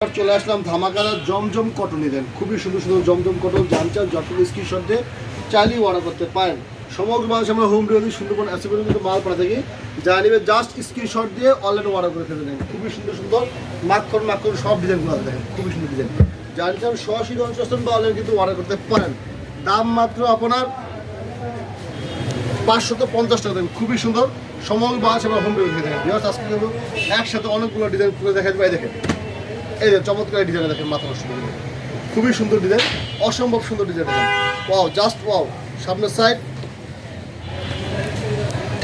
চলে আসলাম ধামাকারা জমজম কটনই দেন। খুবই সুন্দর সুন্দর জমজম কটন জানচার যতগুলো স্ক্রিনশট দিয়ে চালিয়ে অর্ডার করতে পারেন। সমগ্র মানুষ আমরা হোম ডেলিভারি সুন্দরবন আসে পর্যন্ত মাল পাঠা থাকি। যা নিবে জাস্ট স্ক্রিনশট দিয়ে অনলাইনে অর্ডার করে ফেলে দেন। খুবই সুন্দর সুন্দর মাখন মাখন সব ডিজাইনগুলো দেখেন। খুবই সুন্দর ডিজাইন যা হবে সরাসরি অঞ্চল বা অনলাইনে কিন্তু অর্ডার করতে পারেন। দাম মাত্র আপনার পাঁচশত পঞ্চাশ টাকা দেন। খুবই সুন্দর। সমগ্র বাস আমরা হোম ডেলিভারি দেখেন আজকে কিন্তু একসাথে অনেকগুলো ডিজাইন করে দেখা যাবে দেখেন। এই যে চমৎকার ডিজাইন দেখেন মাথা নষ্ট খুবই সুন্দর ডিজাইন অসম্ভব সুন্দর ডিজাইন ওয়াও জাস্ট ওয়াও সামনের সাইড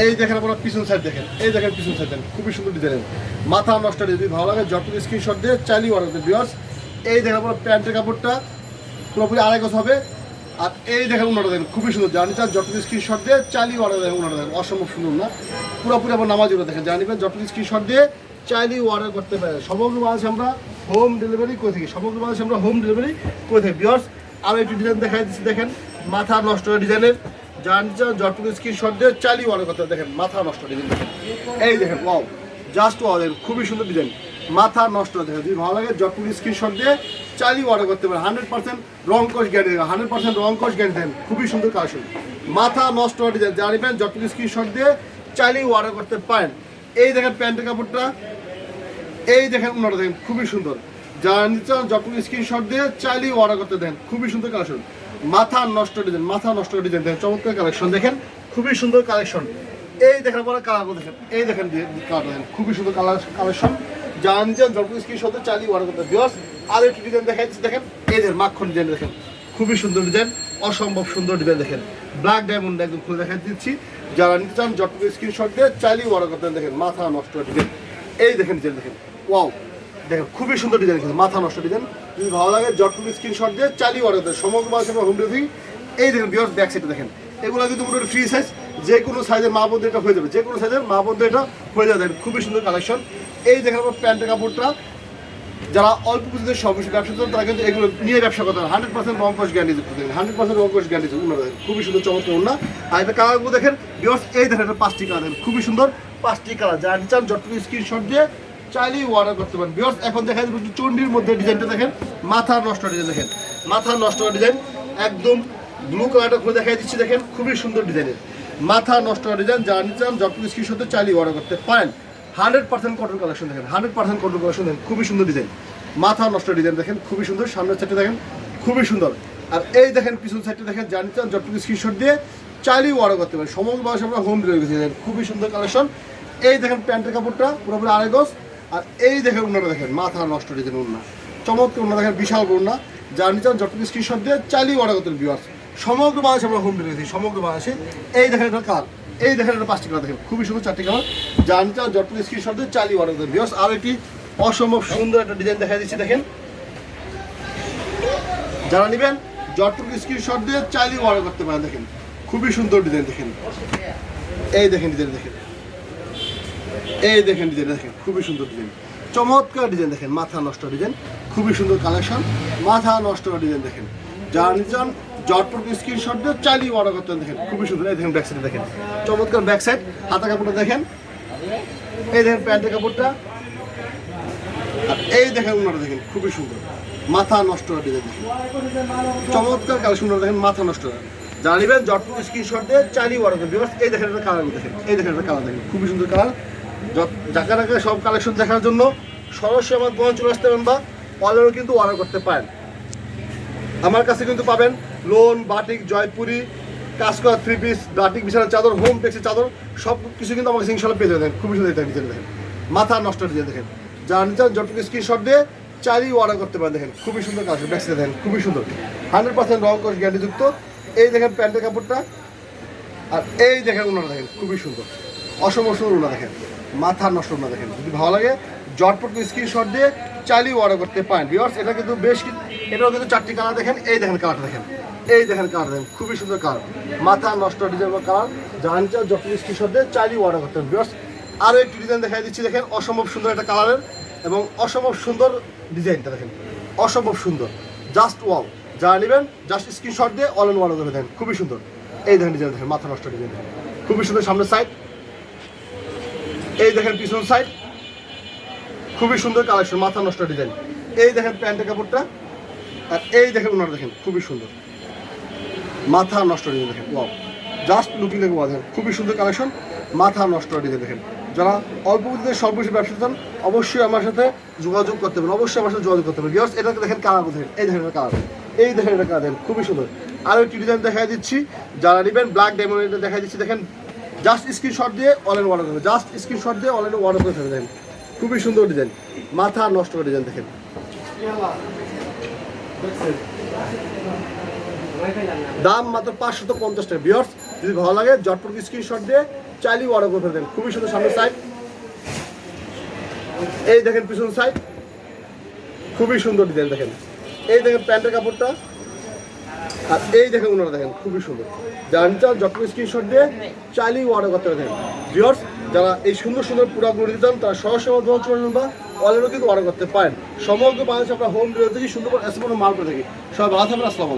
এই দেখেন আপনার পিছন সাইড দেখেন, এই দেখেন পিছন সাইড দেখেন, খুবই সুন্দর ডিজাইন মাথা নষ্ট যদি ভালো লাগে যতটুকু স্ক্রিনশট দিয়ে চালিয়ে অর্ডার করতে বিয়ার্স এই দেখেন আপনার প্যান্টের কাপড়টা, পুরোপুরি আড়াই গজ হবে। আর এই দেখেন উনাটা দেখেন, খুবই সুন্দর জানি চান যতটুকু স্ক্রিনশট দিয়ে চালিয়ে অর্ডার দেখেন উনাটা দেখেন অসম্ভব সুন্দর না? পুরোপুরি আপনার নামাজগুলো দেখেন জানিবেন যতটুকু স্ক্রিনশট দিয়ে চাইলেই অর্ডার করতে পারেন। সমগ্র বাংলাদেশে আমরা হোম ডেলিভারি করে থাকি? সমগ্র বাংলাদেশে আমরা হোম ডেলিভারি করে থাকি? বিয়ার্স আরও একটি ডিজাইন দেখাই দিচ্ছি, দেখেন। মাথা নষ্ট ডিজাইনের জানি চান যতটুকু স্ক্রিনশট দিয়ে চালিয়ে করতে পারেন। দেখেন, মাথা নষ্ট ডিজাইন দেখেন এই দেখেন ওয়াও জাস্ট ওয়াও দেখেন, খুবই সুন্দর ডিজাইন মাথা নষ্ট দেখেন যদি ভালো লাগে যতটুকু স্ক্রিনশট দিয়ে চালিয়ে অর্ডার করতে পারেন। হান্ড্রেড পার্সেন্ট রং কোষ গ্যারান্টি দেন হান্ড্রেড পার্সেন্ট রং কোষ গ্যারান্টি দেন খুবই সুন্দর কালেকশন মাথা নষ্ট ডিজাইন জানিবেন যতটুকু স্ক্রিনশট দিয়ে চালিয়ে অর্ডার করতে পারেন। এই দেখেন, প্যান্টের কাপড়টা। এই দেখেন উনারা দেখেন, খুবই সুন্দর। যারা নিতে যতটুকু স্ক্রিনশট দিয়ে চাইলেই অর্ডার করতে দেন, খুবই সুন্দর কালেকশন মাথা নষ্ট ডিজাইন মাথা নষ্ট ডিজাইন দেখেন, চমৎকার কালেকশন দেখেন, খুবই সুন্দর কালেকশন এই দেখেন পরে কালারগুলো দেখেন এই দেখেন কালার দেখেন, খুবই সুন্দর কালার কালেকশন যারা নিতে যতটুকু স্ক্রিনশট দিয়ে চাইলেই অর্ডার করতে বিকজ আর একটু ডিজাইন দেখাই দেখেন, এই দেখেন, মাখন ডিজাইন দেখেন, খুবই সুন্দর ডিজাইন অসম্ভব সুন্দর ডিজাইন দেখেন। ব্ল্যাক ডায়মন্ড একদম খুলে দেখাই দিচ্ছি। যারা নিতে চান যতটুকু স্ক্রিনশট দিয়ে চাইলেই অর্ডার করতে দেখেন, মাথা নষ্ট ডিজাইন এই দেখেন ডিজাইন দেখেন। ওয়াও দেখেন, খুবই সুন্দর ডিজাইন কিন্তু, মাথা নষ্ট ডিজাইন যদি ভালো লাগে জটটুকু স্ক্রিনশট দিয়ে চালিয়ে অর্ডার দেয় সমগ্র আমরা হোম ডেলিভারি এই দেখেন বিয়ার ব্যাক সাইডে দেখেন। এগুলো কিন্তু পুরো ফ্রি সাইজ যে কোনো সাইজের মা বন্ধু এটা হয়ে যাবে। যে কোনো সাইজের মা বন্ধু এটা হয়ে যাবে। দেখেন, খুবই সুন্দর কালেকশন এই দেখেন আমার প্যান্টের কাপড়টা। যারা অল্প পুঁজিতে কিছু ব্যবসা করেন তারা কিন্তু এগুলো নিয়ে ব্যবসা করতে হান্ড্রেড পার্সেন্ট রং কোষ গ্যারান্টি দিতে হান্ড্রেড পার্সেন্ট রং কোষ গ্যারান্টি উন্নত খুবই সুন্দর, চমৎকার উন্না আর এটা কালারগুলো দেখেন বিকজ এই দেখেন, এটা পাঁচটি কালার দেখেন। খুবই সুন্দর, পাঁচটি কালার যারা নিতে চান যতটুকু স্ক্রিনশট দিয়ে চাইলেই অর্ডার করতে পারেন। বিকজ এখন দেখা যাবে চন্ডির মধ্যে ডিজাইনটা দেখেন, মাথা নষ্ট ডিজাইন দেখেন। মাথা নষ্ট ডিজাইন একদম ব্লু কালারটা খুলে দেখাই দিচ্ছি, দেখেন, খুবই সুন্দর ডিজাইনের মাথা নষ্ট ডিজাইন যারা নিতে চান যতটুকু স্ক্রিনশট দিয়ে চাইলেই অর্ডার করতে পারেন। হান্ড্রেড পার্সেন্ট কটন কালেকশন দেখেন হান্ড্রেড পার্সেন্ট কটন কালেকশন দেখেন, খুবই সুন্দর ডিজাইন মাথা নষ্ট ডিজাইন দেখেন, খুবই সুন্দর, সামনের সাইডে দেখেন, খুবই সুন্দর। আর এই দেখেন, পিছন সাইডে দেখেন জানি চান যতটুকু স্ক্রিনশট দিয়ে চাইলেই অর্ডার করতে পারেন। সমগ্র বয়স আমরা হোম ডেলিভারি দেখেন, খুবই সুন্দর কালেকশন এই দেখেন প্যান্টের কাপড়টা, পুরোপুরি আড়াই গজ। আর এই দেখে উন্নাটা দেখেন, মাথা নষ্ট ডিজাইন উন্না চমৎকার উন্না দেখেন, বিশাল উন্না জানি চান যতটুকু স্ক্রিনশট দিয়ে চাইলেই অর্ডার করতে ভিউয়ার্স সমগ্র বাংলাদেশে আমরা হোম ডেলিভারি সমগ্র বাংলাদেশে। এই দেখেন এটা কালার এই দেখেন এটা পাঁচটি কালার দেখেন, খুবই সুন্দর চারটি কালার জানি চান যতটুকু স্ক্রিনশট দিয়ে চাইলেই অর্ডার করতে ভিউয়ার্স আর একটি অসম্ভব সুন্দর একটা ডিজাইন দেখা দিচ্ছি, দেখেন। যারা নেবেন যতটুকু স্ক্রিনশট দিয়ে চাইলেই অর্ডার করতে পারেন, দেখেন। খুবই সুন্দর ডিজাইন দেখেন। এই দেখেন ডিজাইন দেখেন। এই দেখেন ডিজাইন দেখেন, খুবই সুন্দর ডিজাইন চমৎকার ডিজাইন দেখেন, মাথা নষ্ট ডিজাইন খুবই সুন্দর কালেকশন মাথা নষ্ট ডিজাইন দেখেন। যারা নিচান জটপট স্ক্রিনশট দিয়ে চাইলেই অর্ডার করতে দেখেন, খুবই সুন্দর। এই দেখেন ব্যাক সাইডে দেখেন, চমৎকার ব্যাক সাইড হাতা কাপড়টা দেখেন। এই দেখেন প্যান্টের কাপড়টা। আর এই দেখেন ওনারা দেখেন, খুবই সুন্দর। মাথা নষ্ট ডিজাইন দেখেন। চমৎকার কালেকশন দেখেন, মাথা নষ্ট। জানিবেন জটপুর স্ক্রিনশট দিয়ে চালিয়ে অর্ডার করবেন এই দেখেন একটা কালার দেখেন, এই দেখেন একটা কালার দেখেন, খুবই সুন্দর কালার যাকে রাখে সব কালেকশন দেখার জন্য সরাসরি আমার দোকান চলে আসতে পারেন বা অনলাইনে কিন্তু অর্ডার করতে পারেন। আমার কাছে কিন্তু পাবেন লোন বাটিক জয়পুরি কাজ করা থ্রি পিস বাটিক বিছানার চাদর হোম টেক্সের চাদর সব কিছু কিন্তু আমাকে ইনশাল্লাহ পেয়ে যাবেন। খুবই সুন্দর এটা দেখেন। মাথা নষ্ট ডিজাইন দেখেন। যারা নিচান যতটুকু স্ক্রিনশট দিয়ে চাইলেই অর্ডার করতে পারেন দেখেন। খুবই সুন্দর কাজ ব্যাকসাইড দেখেন, খুবই সুন্দর। হান্ড্রেড পার্সেন্ট রং কোর্স গ্যারান্টিযুক্ত এই দেখেন প্যান্টের কাপড়টা। আর এই দেখেন ওনারা দেখেন, খুবই সুন্দর। অসম সুন্দর ওনা দেখেন। মাথা নষ্ট ওনা দেখেন। যদি ভালো লাগে, জটপট স্ক্রিনশট দিয়ে চাইলেই অর্ডার করতে পারেন। বিয়ার্স এটা কিন্তু বেশ এটাও কিন্তু চারটি কালার দেখেন। এই দেখেন কালারটা দেখেন। এই দেখেন কালার দেখেন। খুবই সুন্দর কালার মাথা নষ্ট ডিজাইন কালার জানেন চান যত স্ক্রিনশট দিয়ে চাইলেই অর্ডার করতে পারেন। আরও একটি ডিজাইন দেখাই দিচ্ছি। দেখেন, অসম্ভব সুন্দর একটা কালারের এবং অসম্ভব সুন্দর ডিজাইনটা দেখেন। অসম্ভব সুন্দর। জাস্ট ওয়াও যারা নেবেন জাস্ট স্ক্রিনশট দিয়ে অল ইন অর্ডার করে দেন। খুবই সুন্দর। এই দেখেন ডিজাইন দেখেন, মাথা নষ্ট ডিজাইন দেখেন খুবই সুন্দর সামনের সাইড এই দেখেন পিছন সাইড খুবই সুন্দর কালেকশন মাথা নষ্ট ডিজাইন এই দেখেন প্যান্টের কাপড়টা, আর এই দেখেন ওনারা দেখেন, খুবই সুন্দর। মাথা নষ্ট ডিজাইন দেখেন ওয়াও জাস্ট লুকিং দেখে ওয়া দেখেন খুবই সুন্দর কালেকশন মাথা নষ্ট ডিজাইন দেখেন। যারা অল্প স্বল্প বেশি ব্যবসা চান, অবশ্যই আমার সাথে যোগাযোগ করতে পারেন, অবশ্যই আমার সাথে যোগাযোগ করতে হবে বিকজ এটাকে দেখেন কালার দেখেন এই দেখেন কালার এই দেখেন এটা কালার দেখেন, খুবই সুন্দর। আরও একটি ডিজাইন দেখা দিচ্ছি, যারা নেবেন ব্ল্যাক ডায়মন্ড এটা দেখা দিচ্ছি, দেখেন জাস্ট স্ক্রিনশট দিয়ে অনলাইন অর্ডার করবে জাস্ট স্ক্রিনশট দিয়ে অনলাইনে অর্ডার করে দেখেন খুবই সুন্দর ডিজাইন মাথা নষ্ট করে ডিজাইন দেখেন। দাম মাত্র পাঁচশত পঞ্চাশ টাকা। বিয়ার্স যদি ভালো লাগে জটপট স্ক্রিনশট দিয়ে চাইলেই অর্ডার করে ফেলবেন খুবই সুন্দর সামনের সাইড এই দেখেন পিছন সাইড খুবই সুন্দর ডিজাইন দেখেন। এই দেখেন প্যান্টের কাপড়টা। আর এই দেখেন ওনারা দেখেন, খুবই সুন্দর। যারা জটপট স্ক্রিনশট দিয়ে চাইলেই অর্ডার করতে পারেন ভিওর্স যারা এই সুন্দর সুন্দর প্রোডাক্টগুলো দিতে চান, তারা সরাসরি মাধ্যমে চলুন বা কিন্তু অর্ডার করতে পারেন। সমগ্র বাংলাদেশে আমরা হোম ডেলিভারি থেকে সুন্দর এসে মাল করে থাকি। সবাই ভালো থাকবেন, আসসালামু